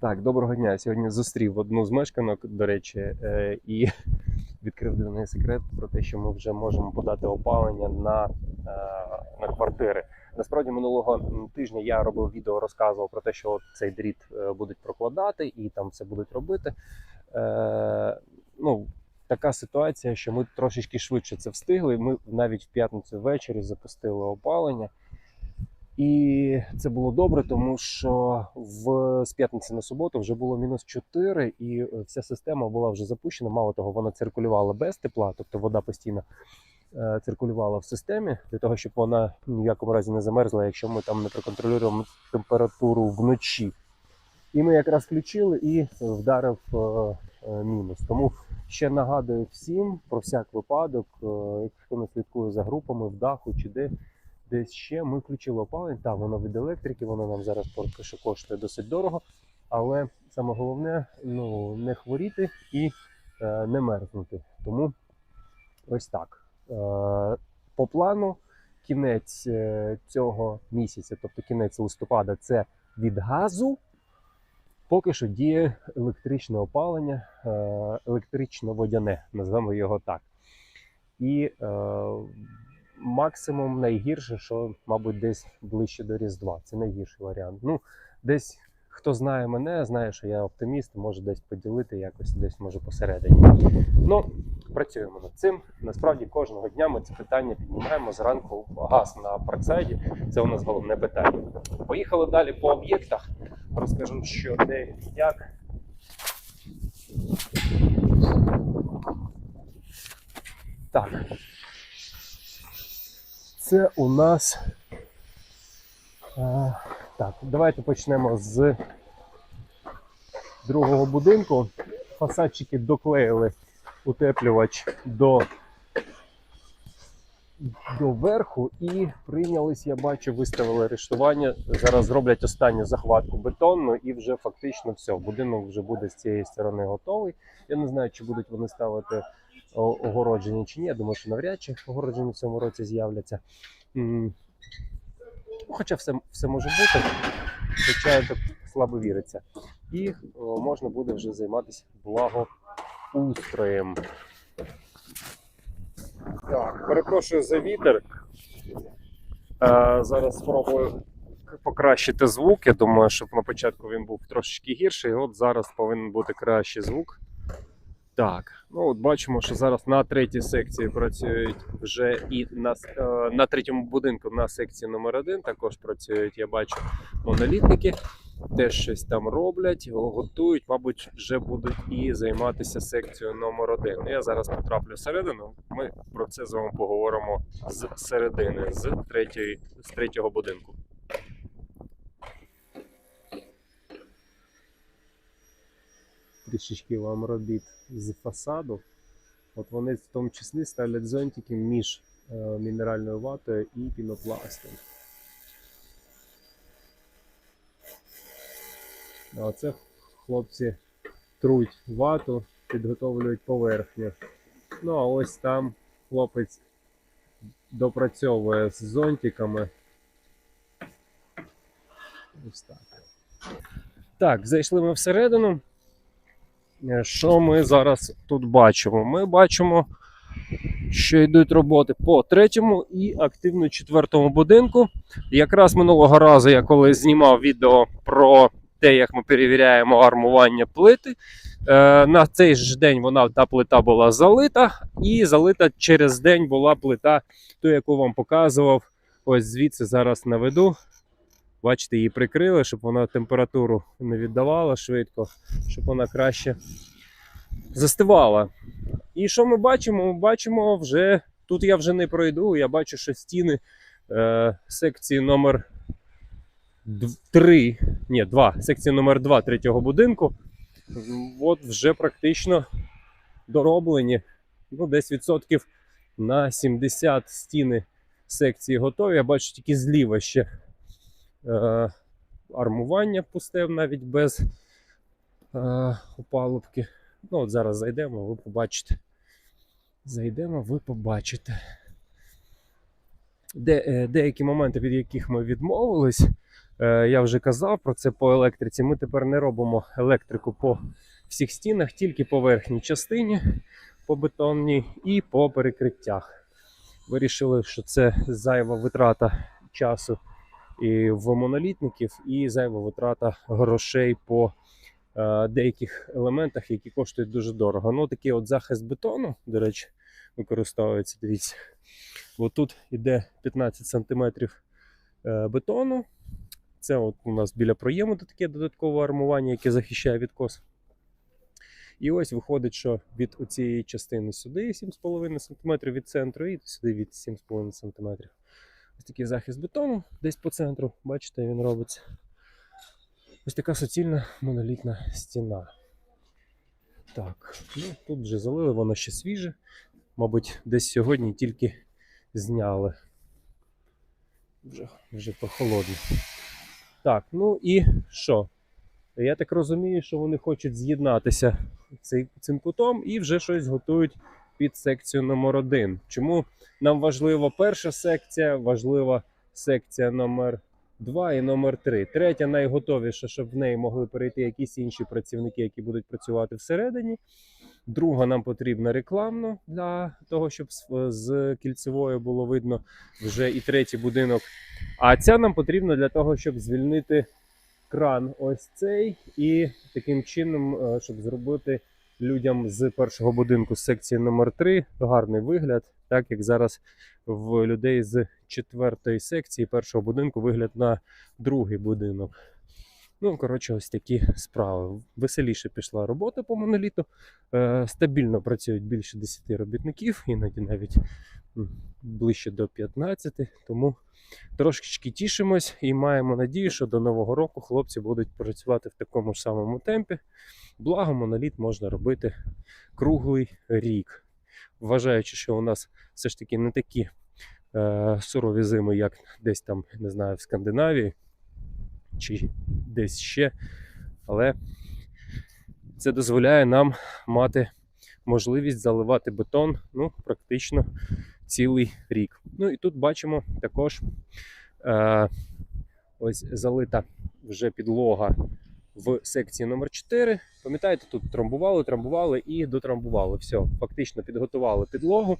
Так, доброго дня. Я Сьогодні зустрів одну з мешканок, до речі, е, і відкрив для неї секрет про те, що ми вже можемо подати опалення на, е, на квартири. Насправді минулого тижня я робив відео, розказував про те, що цей дріт е, будуть прокладати і там все будуть робити. Ну, така ситуація, що ми трошечки швидше це встигли. Ми навіть в п'ятницю ввечері запустили опалення. І це було добре, тому що в з п'ятниці на суботу вже було мінус 4, і е, вся система була вже запущена. Мало того, вона циркулювала без тепла, тобто вода постійно е, циркулювала в системі для того, щоб вона ні в якому разі не замерзла, якщо ми там не проконтролюємо температуру вночі. І ми якраз включили і вдарив е, мінус. Тому ще нагадую всім про всяк випадок, е, хто не слідкує за групами в даху чи де десь ще ми включили опалення. Так, воно від електрики, воно нам зараз поки коштує досить дорого. Але саме головне ну, не хворіти і е, не мерзнути. Тому ось так. Е, по плану, кінець е, цього місяця, тобто кінець листопада, це від газу. Поки що діє електричне опалення, е, електрично-водяне, назвемо його так. І е, максимум найгірше, що, мабуть, десь ближче до Різдва. Це найгірший варіант. Ну, десь хто знає мене, знає, що я оптиміст, може десь поділити якось десь може посередині. Ну, працюємо над цим. Насправді кожного дня ми це питання піднімаємо зранку газ на парксайді. Це у нас головне питання. Поїхали далі по об'єктах. Розкажу, що де як. Так. Це у нас. А, так, давайте почнемо з другого будинку. Фасадчики доклеїли утеплювач до, до верху і прийнялись, я бачу, виставили арештування. Зараз зроблять останню захватку бетонну і вже фактично все. Будинок вже буде з цієї сторони готовий. Я не знаю, чи будуть вони ставити о- огородження чи ні. Я думаю, що навряд чи огородження в цьому році з'являться. Ну, Хоча все, все може бути, хоча так слабо віриться. І можна буде вже займатися благоустроєм. Так, перепрошую за вітер. Е, зараз спробую покращити звук. Я думаю, щоб на початку він був трошечки гірший. От зараз повинен бути кращий звук. Так, ну от бачимо, що зараз на третій секції працюють вже і на, е, на третьому будинку на секції номер 1 також працюють. Я бачу монолітники, теж щось там роблять, готують, мабуть, вже будуть і займатися секцією номер 1 Я зараз потраплю всередину. Ми про це з вами поговоримо з середини, з третьої, з третього будинку. Трішечки вам робіт з фасаду. От вони в тому числі ставлять зонтики між е, мінеральною ватою і пінопластом. А оце хлопці труть вату, підготовлюють поверхню. Ну а ось там хлопець допрацьовує з зонтиками. Ось так. Так, зайшли ми всередину. Е, Що ми зараз тут бачимо? Ми бачимо, що йдуть роботи по третьому і активно четвертому будинку. Якраз минулого разу я коли знімав відео про те, як ми перевіряємо армування плити. е, На цей ж день вона та плита була залита, і залита через день була плита, ту, яку вам показував. Ось звідси зараз наведу. Бачите, її прикрили, щоб вона температуру не віддавала швидко, щоб вона краще застивала. І що ми бачимо? Ми бачимо вже. Тут я вже не пройду. Я бачу, що стіни е, секції номер 3, ні, 2, секції номер 2 третього будинку. От вже практично дороблені. Ну, десь відсотків на 70 стіни секції готові. Я бачу тільки зліва ще армування пустив навіть без е, опалубки. Ну, от зараз зайдемо, ви побачите. Зайдемо, ви побачите. Де, е, деякі моменти, від яких ми відмовились, Е, я вже казав про це по електриці. Ми тепер не робимо електрику по всіх стінах, тільки по верхній частині, по бетонній і по перекриттях. Вирішили, що це зайва витрата часу і в монолітників, і зайва витрата грошей по е, деяких елементах, які коштують дуже дорого. Ну, такий от захист бетону, до речі, використовується. Дивіться. От тут іде 15 см е, бетону. Це от у нас біля проєму таке додаткове армування, яке захищає від кос. І ось виходить, що від цієї частини сюди 7,5 см від центру, і сюди від 7,5 см. Ось такий захист бетону десь по центру. Бачите, він робиться. Ось така суцільна монолітна стіна. Так, ну тут вже залили, воно ще свіже. Мабуть, десь сьогодні тільки зняли. Вже, вже прохолодно. Так, ну і що? Я так розумію, що вони хочуть з'єднатися цим кутом і вже щось готують під секцію номер 1 Чому нам важлива перша секція, важлива секція номер 2 і номер 3 Третя найготовіша, щоб в неї могли перейти якісь інші працівники, які будуть працювати всередині. Друга нам потрібна рекламно для того, щоб з- кільцевої було видно вже і третій будинок. А ця нам потрібна для того, щоб звільнити кран ось цей, і таким чином, е, щоб зробити людям з першого будинку з секції номер 3 гарний вигляд, так як зараз в людей з четвертої секції першого будинку вигляд на другий будинок. Ну, коротше, ось такі справи. Веселіше пішла робота по моноліту. Е, стабільно працюють більше 10 робітників, іноді навіть ближче до 15. Тому трошечки тішимось і маємо надію, що до нового року хлопці будуть працювати в такому ж самому темпі. Благо, моноліт можна робити круглий рік. Вважаючи, що у нас все ж таки не такі е, сурові зими, як десь там, не знаю, в Скандинавії чи десь ще. Але це дозволяє нам мати можливість заливати бетон ну, практично цілий рік. Ну і тут бачимо також е, ось залита вже підлога в секції номер 4 Пам'ятаєте, тут трамбували, трамбували і дотрамбували. Все, фактично підготували підлогу.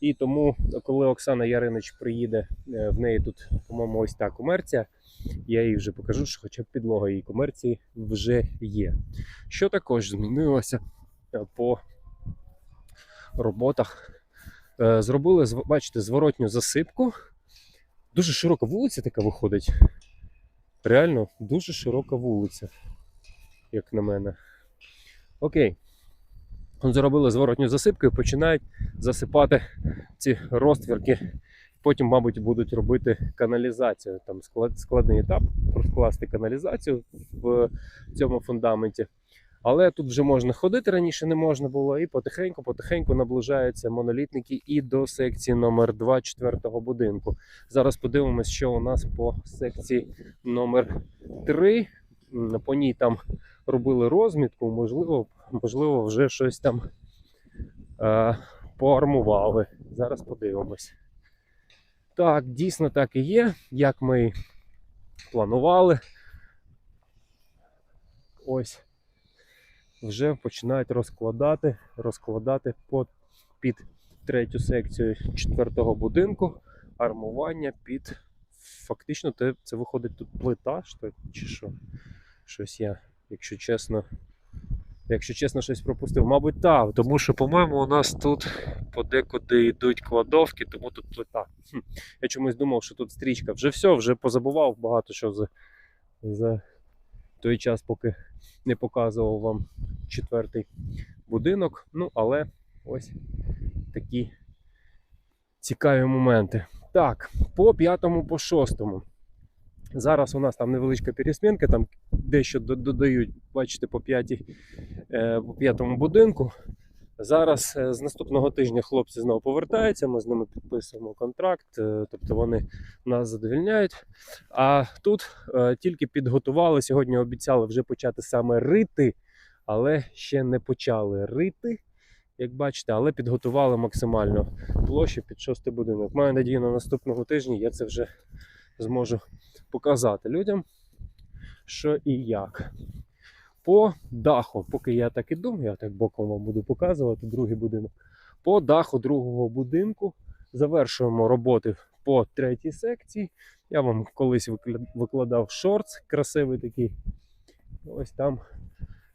І тому, коли Оксана Яринич приїде, е, в неї тут, по-моєму, ось та комерція. Я їй вже покажу, що хоча б підлога її комерції вже є. Що також змінилося е, по роботах? Е, Зробили, бачите, зворотню засипку. Дуже широка вулиця така виходить. Реально дуже широка вулиця, як на мене. Окей. Зробили зворотню засипку і починають засипати ці розтвірки. Потім, мабуть, будуть робити каналізацію. Там складний етап розкласти каналізацію в цьому фундаменті. Але тут вже можна ходити раніше не можна було, і потихеньку-потихеньку наближаються монолітники і до секції номер 2 четвертого будинку. Зараз подивимось, що у нас по секції номер 3. По ній там робили розмітку, можливо, можливо, вже щось там е, поармували. Зараз подивимось. Так, дійсно так і є, як ми планували. Ось вже починають розкладати, розкладати під третю секцію четвертого будинку армування під. Фактично, це, виходить тут плита, чи що? Щось я, якщо чесно, якщо чесно, щось пропустив. Мабуть, так, тому що, по-моєму, у нас тут подекуди йдуть кладовки, тому тут плита. Хм. Я чомусь думав, що тут стрічка. Вже все, вже позабував багато що за, за той час, поки не показував вам четвертий будинок. Ну, але ось такі цікаві моменти. Так, по п'ятому, по шостому. Зараз у нас там невеличка пересмінка, там дещо додають, бачите, по, п'ятій, е, по п'ятому будинку. Зараз е, з наступного тижня хлопці знову повертаються, ми з ними підписуємо контракт, е, тобто вони нас задовільняють. А тут тільки підготували, сьогодні обіцяли вже почати саме рити, але ще не почали рити, як бачите, але підготували максимально площу під шостий будинок. Маю надію, на наступного тижні я це вже зможу показати людям. що і як. По даху, поки я так іду, я так боком вам буду показувати другий будинок. По даху другого будинку завершуємо роботи по третій секції. Я вам колись викладав шортс, красивий такий. Ось там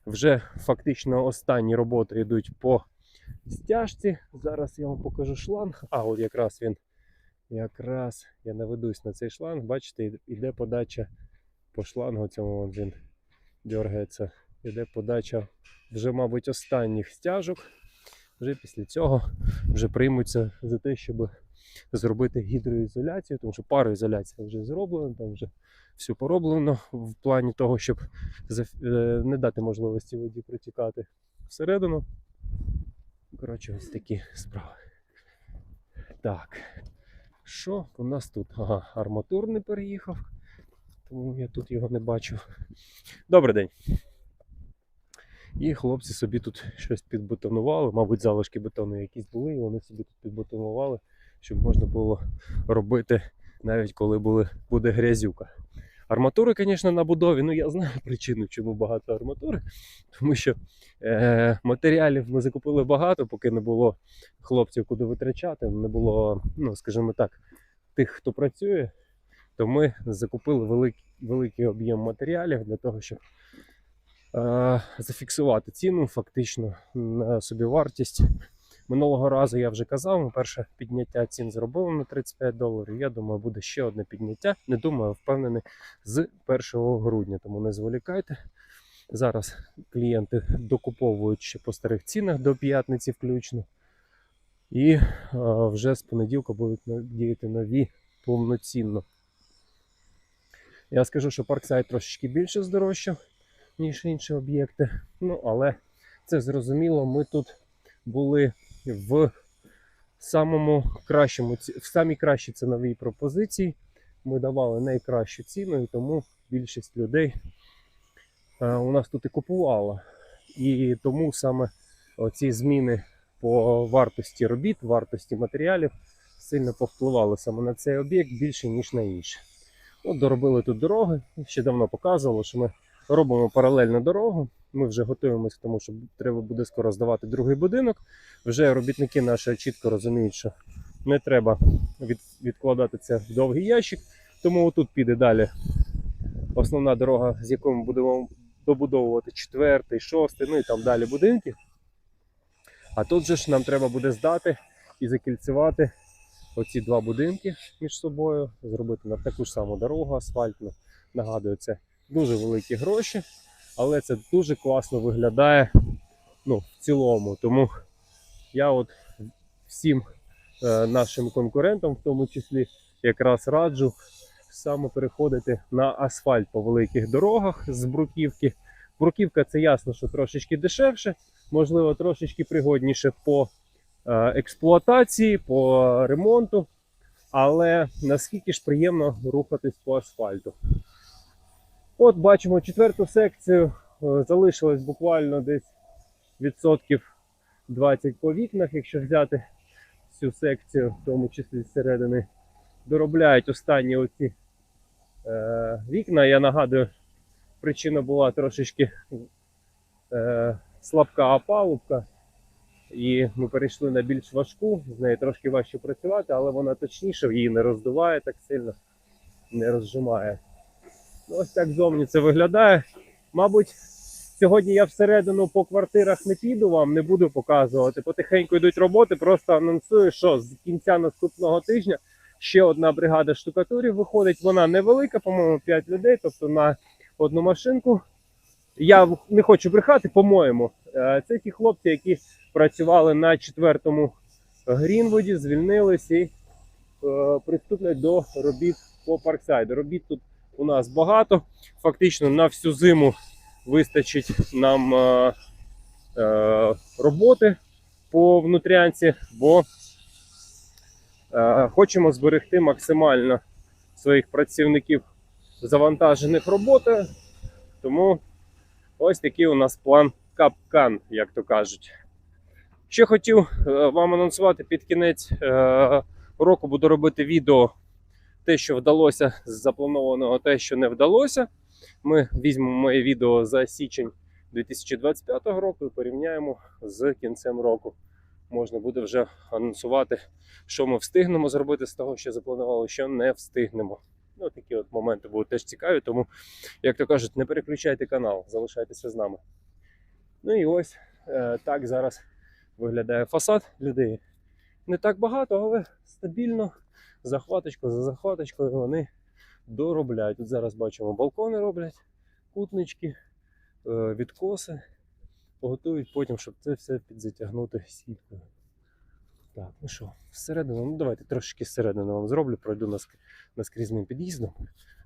вже фактично останні роботи йдуть по стяжці. Зараз я вам покажу шланг. А, от якраз він. Якраз я наведусь на цей шланг. Бачите, іде подача по шлангу цьому він дергається. Іде подача вже, мабуть, останніх стяжок. Вже після цього вже приймуться за те, щоб зробити гідроізоляцію, тому що пароізоляція вже зроблена, там вже все пороблено в плані того, щоб е, не дати можливості воді протікати всередину. Коротше, ось такі справи. Так. Що у нас тут? Ага, арматур не переїхав, тому я тут його не бачу. Добрий день. І хлопці собі тут щось підбетонували, мабуть, залишки бетону якісь були, і вони собі тут підбетонували, щоб можна було робити навіть коли були, буде грязюка. Арматури, звісно, на будові. Ну я знаю причину, чому багато арматури. Тому що е, матеріалів ми закупили багато, поки не було хлопців, куди витрачати, не було, ну скажімо так, тих, хто працює, то ми закупили великий, великий об'єм матеріалів для того, щоб е, зафіксувати ціну фактично на собівартість. Минулого разу я вже казав, ми перше підняття цін зробили на 35 доларів. Я думаю, буде ще одне підняття. Не думаю, впевнений, з 1 грудня. Тому не зволікайте. Зараз клієнти докуповують ще по старих цінах до п'ятниці включно. І е, вже з понеділка будуть діяти нові повноцінно. Я скажу, що Парксайд трошечки більше здорожчав, ніж інші об'єкти. Ну, але це зрозуміло, ми тут були в самому кращому, в самій кращій ціновій пропозиції. Ми давали найкращу ціну, і тому більшість людей е, у нас тут і купувала. І тому саме ці зміни по вартості робіт, вартості матеріалів сильно повпливали саме на цей об'єкт більше, ніж на інші. От доробили тут дороги. Ще давно показувало, що ми робимо паралельно дорогу. Ми вже готуємося тому, що треба буде скоро здавати другий будинок. Вже робітники наші чітко розуміють, що не треба від, відкладати це в довгий ящик. Тому отут піде далі основна дорога, з якою ми будемо добудовувати четвертий, шостий, ну і там далі будинки. А тут же ж нам треба буде здати і закільцювати оці два будинки між собою, зробити на таку ж саму дорогу асфальтну. Нагадую, це дуже великі гроші, але це дуже класно виглядає ну, в цілому. Тому я от всім е, нашим конкурентам, в тому числі, якраз раджу саме переходити на асфальт по великих дорогах з бруківки. Бруківка це ясно, що трошечки дешевше, можливо, трошечки пригодніше по е, експлуатації, по ремонту, але наскільки ж приємно рухатись по асфальту. От бачимо четверту секцію. е, Залишилось буквально десь відсотків 20 по вікнах, якщо взяти всю секцію, в тому числі зсередини, доробляють останні оці е, вікна. Я нагадую, причина була трошечки е, слабка опалубка, і ми перейшли на більш важку, з нею трошки важче працювати, але вона точніше, її не роздуває так сильно, не розжимає. Ось так зовні це виглядає. Мабуть, сьогодні я всередину по квартирах не піду вам, не буду показувати. Потихеньку йдуть роботи, просто анонсую, що з кінця наступного тижня ще одна бригада штукатурів виходить. Вона невелика, по-моєму, 5 людей, тобто на одну машинку. Я не хочу брехати, по-моєму. Е, Це ті хлопці, які працювали на четвертому Грінвуді, звільнились і е, приступлять до робіт по парксайду. Робіт тут у нас багато. Фактично на всю зиму вистачить нам е, е, роботи по внутрянці, бо е, хочемо зберегти максимально своїх працівників завантажених роботою. Тому ось такий у нас план капкан, як то кажуть. Ще хотів е, вам анонсувати під кінець е, року буду робити відео те, що вдалося з запланованого, те, що не вдалося. ми візьмемо моє відео за січень 2025 року і порівняємо з кінцем року. Можна буде вже анонсувати, що ми встигнемо зробити з того, що запланували, що не встигнемо. Ну, такі от моменти будуть теж цікаві, тому, як то кажуть, не переключайте канал, залишайтеся з нами. Ну і ось е, так зараз виглядає фасад людей. Не так багато, але стабільно, захваточку за захваточкою вони доробляють. Тут зараз бачимо, балкони роблять, кутнички, е, відкоси. Готують потім, щоб це все підзатягнути сіткою. Так, ну що, всередину, ну давайте трошки зсередини вам зроблю, пройду наск- наскрізним під'їздом,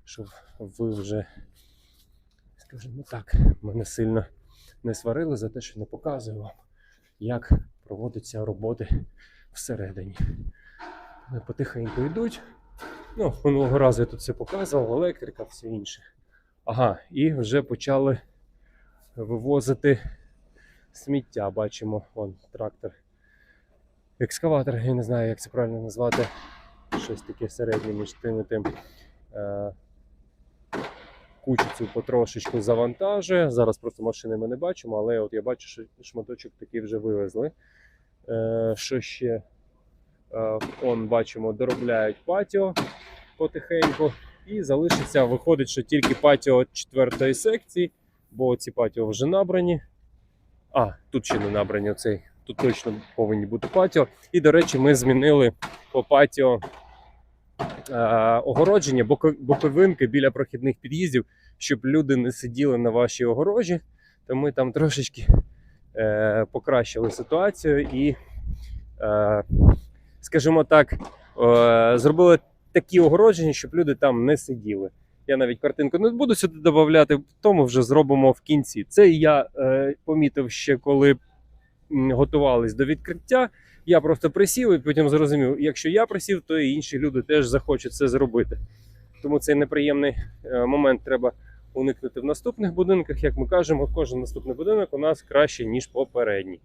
щоб ви вже, скажімо так, мене сильно не сварили за те, що не показую вам, як проводяться роботи всередині. Потихеньку йдуть. Ну, минулого разу я тут все показував, електрика, все інше. Ага, і вже почали вивозити сміття. Бачимо, вон трактор. Екскаватор, я не знаю, як це правильно назвати. Щось таке середнє між тим і тим. Е, кучу цю потрошечку завантажує. Зараз просто машини ми не бачимо, але от я бачу, що шматочок такий вже вивезли. Е, що ще? Е, он бачимо, доробляють патіо потихеньку. І залишиться, виходить, що тільки патіо четвертої секції, бо ці патіо вже набрані. А, тут ще не набрані оцей. Тут точно повинні бути патіо. І, до речі, ми змінили по патіо е, огородження, боковинки біля прохідних під'їздів, щоб люди не сиділи на вашій огорожі. То ми там трошечки е, покращили ситуацію і, е, скажімо так, е, зробили такі огородження, щоб люди там не сиділи. Я навіть картинку не буду сюди додавати, тому вже зробимо в кінці. Це я е, помітив ще коли готувались до відкриття. Я просто присів і потім зрозумів, якщо я присів, то і інші люди теж захочуть це зробити. Тому цей неприємний е, момент треба уникнути в наступних будинках. Як ми кажемо, кожен наступний будинок у нас краще, ніж попередній.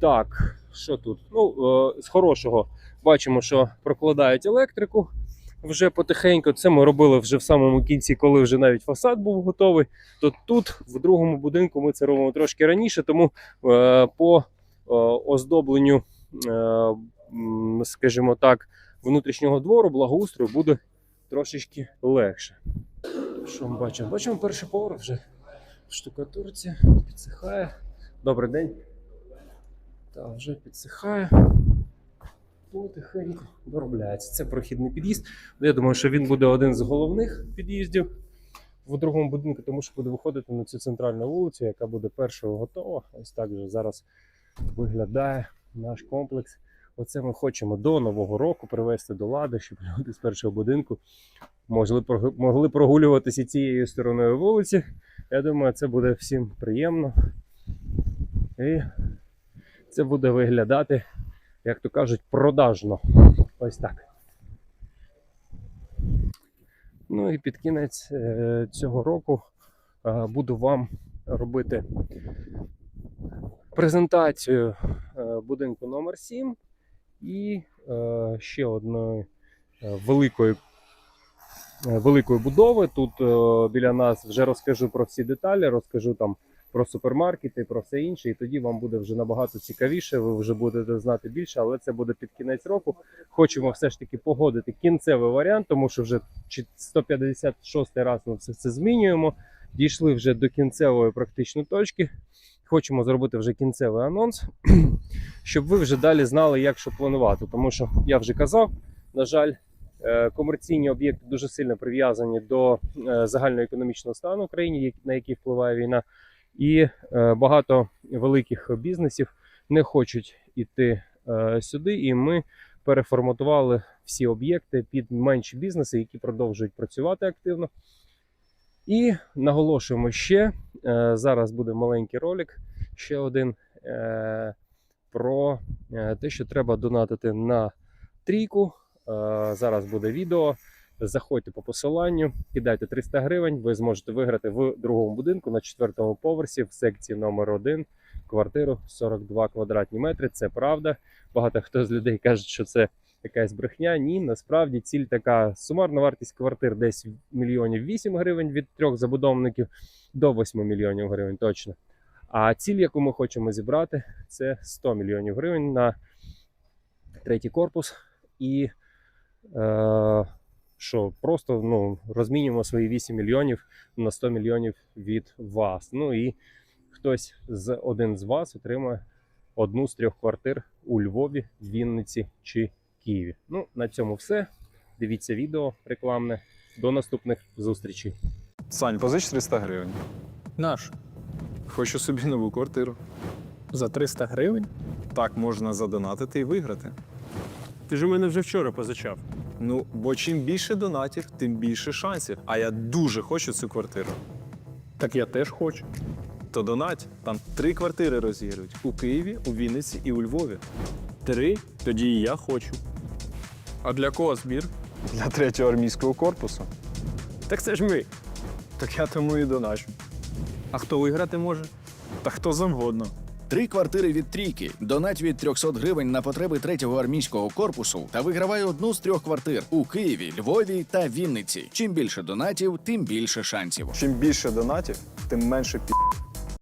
Так, що тут? Ну, е, з хорошого бачимо, що прокладають електрику вже потихеньку. Це ми робили вже в самому кінці, коли вже навіть фасад був готовий. То тут, в другому будинку, ми це робимо трошки раніше, тому е, по е, оздобленню, скажімо так, внутрішнього двору, благоустрою буде трошечки легше. Що ми бачимо? Бачимо перший поверх вже в штукатурці, підсихає. Добрий день. Так, вже підсихає. Потихеньку доробляється. Це прохідний під'їзд. Я думаю, що він буде один з головних під'їздів в другому будинку, тому що буде виходити на цю центральну вулицю, яка буде першою готова. Ось так же зараз виглядає наш комплекс. Оце ми хочемо до Нового року привести до лади, щоб люди з першого будинку могли прогулюватися цією стороною вулиці. Я думаю, це буде всім приємно. І це буде виглядати, як то кажуть, продажно. Ось так. Ну і під кінець е, цього року е, буду вам робити презентацію е, будинку номер 7 і ще одної великої, великої будови. Тут біля нас вже розкажу про всі деталі, розкажу там про супермаркети, про все інше, і тоді вам буде вже набагато цікавіше. Ви вже будете знати більше, але це буде під кінець року. Хочемо все ж таки погодити кінцевий варіант, тому що вже чи- 156 раз ми все це змінюємо. Дійшли вже до кінцевої практично точки. Хочемо зробити вже кінцевий анонс, щоб ви вже далі знали, як що планувати. Тому що я вже казав, на жаль, е, комерційні об'єкти дуже сильно прив'язані до е, загальноекономічного стану як- на який впливає війна. І е, багато великих бізнесів не хочуть іти е, сюди, і ми переформатували всі об'єкти під менші бізнеси, які продовжують працювати активно. І наголошуємо ще: е, зараз буде маленький ролик, ще один про те, що треба донатити на трійку. Зараз буде відео. Заходьте по посиланню, кидайте 300 гривень. Ви зможете виграти в другому будинку на четвертому поверсі в секції номер 1 квартиру 42 квадратні метри. Це правда. Багато хто з людей каже, що це якась брехня. Ні, насправді ціль така сумарна вартість квартир десь мільйонів 8 гривень від трьох забудовників до 8 мільйонів гривень точно. А ціль, яку ми хочемо зібрати, це 100 мільйонів гривень на третій корпус. І е, що просто ну, розмінюємо свої 8 мільйонів на 100 мільйонів від вас. Ну і хтось з один з вас отримає одну з трьох квартир у Львові, Вінниці чи Києві. Ну, на цьому все. Дивіться відео рекламне. До наступних зустрічей. Сань, позич 300 гривень. Наш Хочу собі нову квартиру. за 300 гривень. Так можна задонатити і виграти. Ти ж у мене вже вчора позичав. Ну, бо чим більше донатів, тим більше шансів. А я дуже хочу цю квартиру. Так я теж хочу. То донать, там три квартири розігрують у Києві, у Вінниці і у Львові. Три? Тоді і я хочу. А для кого збір? Для третього армійського корпусу. Так це ж ми. Так я тому і доначу. А хто виграти може? Та хто завгодно. Три квартири від трійки. Донать від 300 гривень на потреби третього армійського корпусу та вигравай одну з трьох квартир у Києві, Львові та Вінниці. Чим більше донатів, тим більше шансів. Чим більше донатів, тим менше пі.